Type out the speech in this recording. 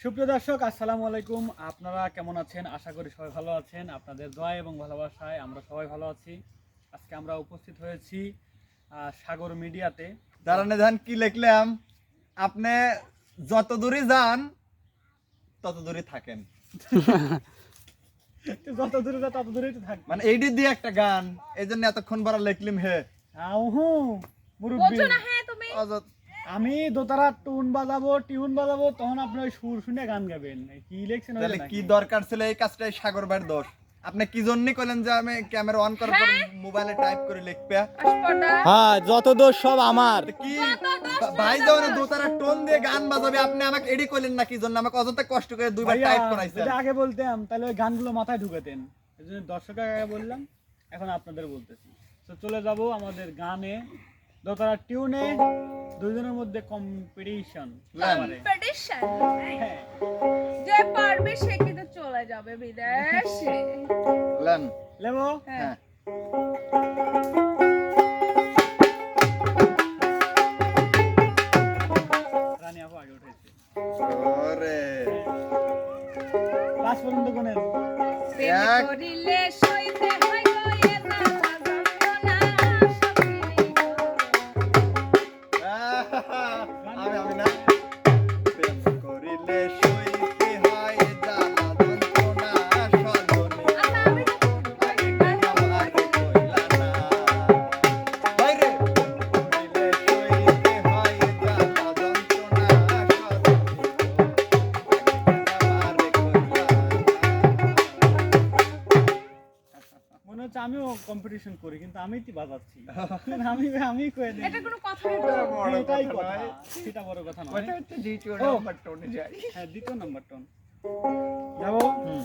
সুপ্রিয় দর্শক আসসালামু আলাইকুম। আপনারা কেমন আছেন? আশা করি সবাই ভালো আছেন। আপনাদের দোয়া এবং ভালোবাসায় আমরা সবাই ভালো আছি। আজকে আমরা উপস্থিত হয়েছি সাগর মিডিয়াতে। দাঁড়ানে ধান কি লিখলাম? আপনি যত দূরে যান তত দূরে থাকেন। যত দূরে যা তত দূরেই তো থাকবে মানে এইটি দিয়ে একটা গান এই জন্য এতক্ষণ বড় লিখলিম হে। আহু মুরব্বী। বোঝো না হ্যাঁ তুমি? অযথ আমি দোতারা টুন বাজাবো টিউন বাজাবো তখন আপনি ওই সুর শুনে গান গাবেন। কি লিখছেন তাহলে কি দরকার ছিল এই কাজটা? সাগর ভাইয়ের দোষ। আপনি কি জন্য কইলেন যে আমি ক্যামেরা অন করার পর মোবাইলে টাইপ করে লিখবে? হ্যাঁ যত দোষ সব আমার। কি? ভাই যখন দোতারা টোন দিয়ে গান বাজাবে আপনি আমাকে এডি কইলেন না কি জন্য আমাকে অযথা কষ্ট করে দুইবার টাইপ করাইছেন। যদি আগে বলতাম তাহলে ওই গানগুলো মাথায় ঢুকাতেন। এই জন্য দর্শকের আগে বললাম এখন আপনাদের বলতেছি। তো চলে যাব আমাদের গানে। দোতারা টিউনে দুজনের মধ্যে কম্পিটিশন কম্পিটিশন হ্যাঁ। যে পারবে সে কিন্তু চলে যাবে বিদেশে। লেন। লেবো? হ্যাঁ। হ্যাঁ। রানী আপু আগে উঠেছে। ওরে। লাস্ট পর্যন্ত কোনের এক- করিলে সইতে হয় আমি আমি না মনে হচ্ছে আমিও কম্পিটিশন করি কিন্তু আমি তো বাজাচ্ছি। আমি আমি কয়ে দিই এটা কোনো কথা না এটাই কথা সেটা বড় কথা নয়। এটা হচ্ছে দ্বিতীয় নাম্বার টোনে যাই। হ্যাঁ দ্বিতীয় নাম্বার টোন যাব? হুম।